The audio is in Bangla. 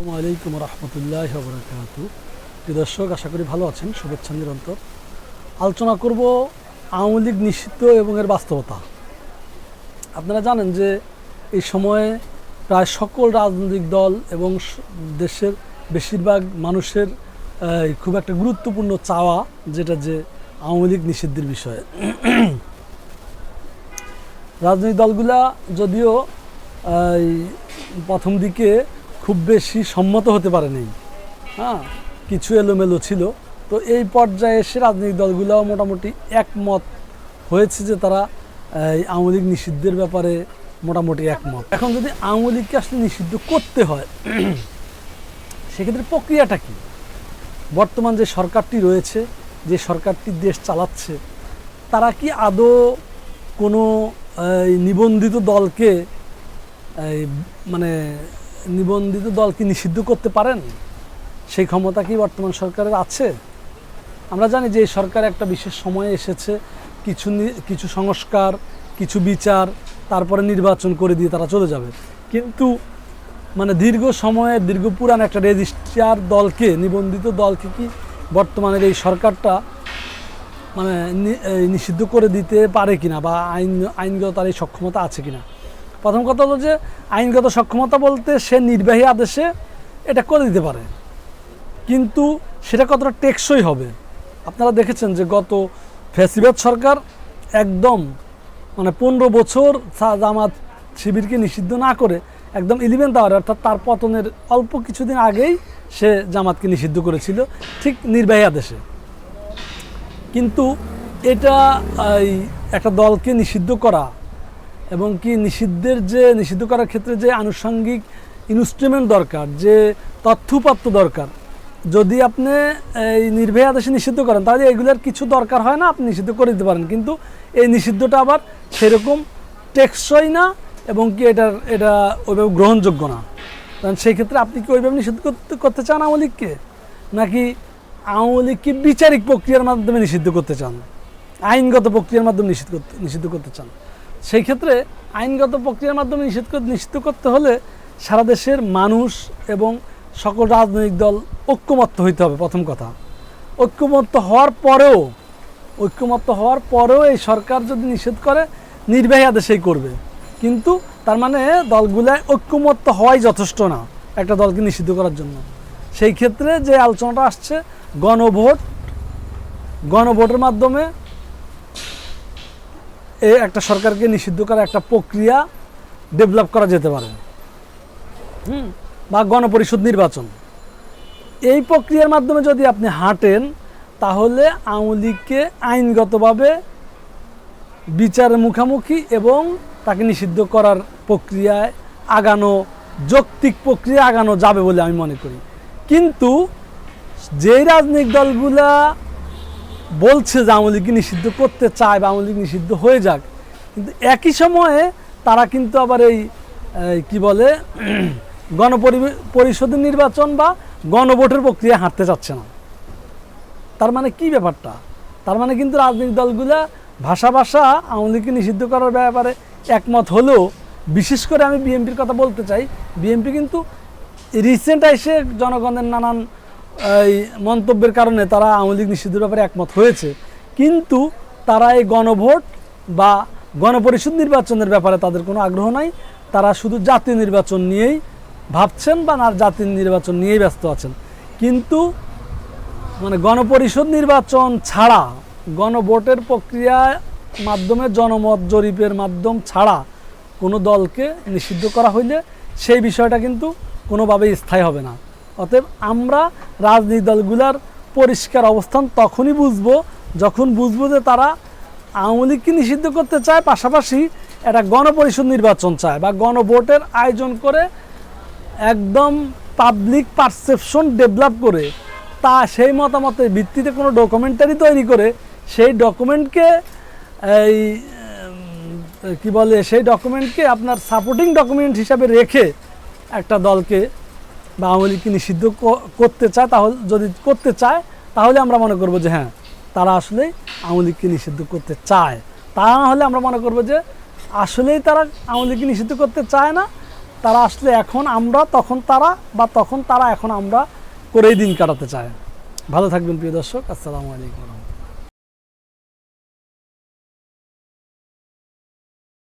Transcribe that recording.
আসসালামু আলাইকুম রহমতুল্লাহ প্রিয় দর্শক, আশা করি ভালো আছেন। শুভেচ্ছা নিরন্তর। আলোচনা করব আওয়ামী লীগ নিষিদ্ধ এবং এর বাস্তবতা। আপনারা জানেন যে এই সময়ে প্রায় সকল রাজনৈতিক দল এবং দেশের বেশিরভাগ মানুষের খুব একটা গুরুত্বপূর্ণ চাওয়া যেটা যে আওয়ামী লীগ নিষিদ্ধের বিষয়ে। রাজনৈতিক দলগুলা যদিও প্রথম দিকে খুব বেশি সম্মত হতে পারেনি। হ্যাঁ কিছু এলোমেলো ছিল। তো এই পর্যায়ে এসে রাজনৈতিক দলগুলোও মোটামুটি একমত হয়েছে যে তারা এই, আওয়ামী লীগ নিষিদ্ধের ব্যাপারে মোটামুটি একমত। এখন যদি আওয়ামী লীগকে আসলে নিষিদ্ধ করতে হয় সেক্ষেত্রে প্রক্রিয়াটা কি? বর্তমান যে সরকারটি রয়েছে যে সরকারটি দেশ চালাচ্ছে তারা কি আদৌ কোনো নিবন্ধিত দলকে মানে নিবন্ধিত দলকে নিষিদ্ধ করতে পারেন? সেই ক্ষমতা কি বর্তমান সরকারের আছে? আমরা জানি যে এই সরকার একটা বিশেষ সময়ে এসেছে, কিছু কিছু সংস্কার, কিছু বিচার, তারপরে নির্বাচন করে দিয়ে তারা চলে যাবে। কিন্তু মানে দীর্ঘ সময়ে, দীর্ঘ পুরান একটা রেজিস্ট্রার দলকে, নিবন্ধিত দলকে কি বর্তমানের এই সরকারটা মানে নিষিদ্ধ করে দিতে পারে কিনা বা আইন, আইনগত তার এই সক্ষমতা আছে কিনা? প্রথম কথা হলো যে আইনগত সক্ষমতা বলতে সে নির্বাহী আদেশে এটা করে দিতে পারে। কিন্তু সেটা কতটা টেকসই হবে? আপনারা দেখেছেন যে গত ফ্যাসিবাদ সরকার একদম মানে পনেরো বছর জামাত শিবিরকে নিষিদ্ধ না করে একদম ইলেভেন্থ আওয়ার অর্থাৎ তার পতনের অল্প কিছুদিন আগেই সে জামাতকে নিষিদ্ধ করেছিল ঠিক নির্বাহী আদেশে। কিন্তু এটা একটা দলকে নিষিদ্ধ করা এবং কি নিষিদ্ধের যে, নিষিদ্ধ করার ক্ষেত্রে যে আনুষঙ্গিক ইনস্ট্রুমেন্ট দরকার, যে তথ্যপাত্র দরকার, যদি আপনি এই নির্ভয় আদেশে নিষিদ্ধ করেন, তাহলে এগুলোর কিছু দরকার হয় না, আপনি নিষিদ্ধ করে দিতে পারেন। কিন্তু এই নিষিদ্ধটা আবার সেরকম টেকসই না এবং কি এটার, এটা ওইভাবে গ্রহণযোগ্য না। কারণ সেই ক্ষেত্রে আপনি কি ওইভাবে নিষিদ্ধ করতে করতে চান আওয়ামী লীগকে? নাকি আওয়ামী লীগকে বিচারিক প্রক্রিয়ার মাধ্যমে নিষিদ্ধ করতে চান? আইনগত প্রক্রিয়ার মাধ্যমে নিষিদ্ধ করতে নিষিদ্ধ করতে চান? সেই ক্ষেত্রে আইনগত প্রক্রিয়ার মাধ্যমে নিষিদ্ধ নিষিদ্ধ করতে হলে সারা দেশের মানুষ এবং সকল রাজনৈতিক দল ঐক্যমত্য হইতে হবে, প্রথম কথা। ঐক্যমত্য হওয়ার পরেও, ঐক্যমত্য হওয়ার পরেও এই সরকার যদি নিষেধ করে, নির্বাহী আদেশেই করবে। কিন্তু তার মানে দলগুলায় ঐক্যমত্য হওয়াই যথেষ্ট না, একটা দলকে নিষিদ্ধ করার জন্য। সেই ক্ষেত্রে যে আলোচনাটা আসছে, গণভোট, গণভোটের মাধ্যমে এই একটা সরকারকে নিষিদ্ধ করার একটা প্রক্রিয়া ডেভেলপ করা যেতে পারে। হুম। বা গণপরিষদ নির্বাচন। এই প্রক্রিয়ার মাধ্যমে যদি আপনি হাঁটেন তাহলে আওয়ামী লীগকে আইনগতভাবে বিচারের মুখামুখি এবং তাকে নিষিদ্ধ করার প্রক্রিয়ায় আগানো যৌক্তিক প্রক্রিয়া আগানো যাবে বলে আমি মনে করি। কিন্তু যেই রাজনৈতিক দলগুলা বলছে যে আওয়ামী লীগকে নিষিদ্ধ করতে চায় বা আওয়ামী লীগ নিষিদ্ধ হয়ে যাক। কিন্তু একই সময়ে তারা কিন্তু আবার এই কি বলে গণপরি- পরিষদের নির্বাচন বা গণভোটের প্রক্রিয়া হাঁটতে চাচ্ছে না। তার মানে কি ব্যাপারটা? তার মানে কিন্তু রাজনৈতিক দলগুলা ভাষা ভাষা আওয়ামী লীগকে নিষিদ্ধ করার ব্যাপারে একমত হলেও, বিশেষ করে আমি বিএনপির কথা বলতে চাই, বিএনপি কিন্তু রিসেন্ট এসে জনগণের নানান এই মন্তব্যের কারণে তারা আওয়ামী লীগ নিষিদ্ধের ব্যাপারে একমত হয়েছে। কিন্তু তারা এই গণভোট বা গণপরিষদ নির্বাচনের ব্যাপারে তাদের কোনো আগ্রহ নাই। তারা শুধু জাতীয় নির্বাচন নিয়েই ভাবছেন বা না জাতীয় নির্বাচন নিয়েই ব্যস্ত আছেন। কিন্তু মানে গণপরিষদ নির্বাচন ছাড়া, গণভোটের প্রক্রিয়ার মাধ্যমে জনমত জরিপের মাধ্যম ছাড়া কোনো দলকে নিষিদ্ধ করা হইলে সেই বিষয়টা কিন্তু কোনোভাবেই স্থায়ী হবে না। অতএব আমরা রাজনৈতিক দলগুলার পরিষ্কার অবস্থান তখনই বুঝব, যখন বুঝব যে তারা আওয়ামী লীগকে নিষিদ্ধ করতে চায়, পাশাপাশি একটা গণপরিষদ নির্বাচন চায় বা গণভোটের আয়োজন করে একদম পাবলিক পারসেপশন ডেভেলপ করে, তা সেই মতামতের ভিত্তিতে কোনো ডকুমেন্টারি তৈরি করে, সেই ডকুমেন্টকে এই কি বলে, সেই ডকুমেন্টকে আপনার সাপোর্টিং ডকুমেন্ট হিসাবে রেখে একটা দলকে বা আওয়ামী লীগকে নিষিদ্ধ করতে চায়, তাহলে, যদি করতে চায়, তাহলে আমরা মনে করব যে হ্যাঁ তারা আসলে আওয়ামী লীগকে নিষিদ্ধ করতে চায়। তা না হলে আমরা মনে করব যে আসলেই তারা আওয়ামী লীগকে নিষিদ্ধ করতে চায় না। তারা আসলে এখন আমরা, তখন তারা, বা তখন তারা এখন আমরা করেই দিন কাটাতে চায়। ভালো থাকবেন প্রিয় দর্শক, আসসালামু আলাইকুম।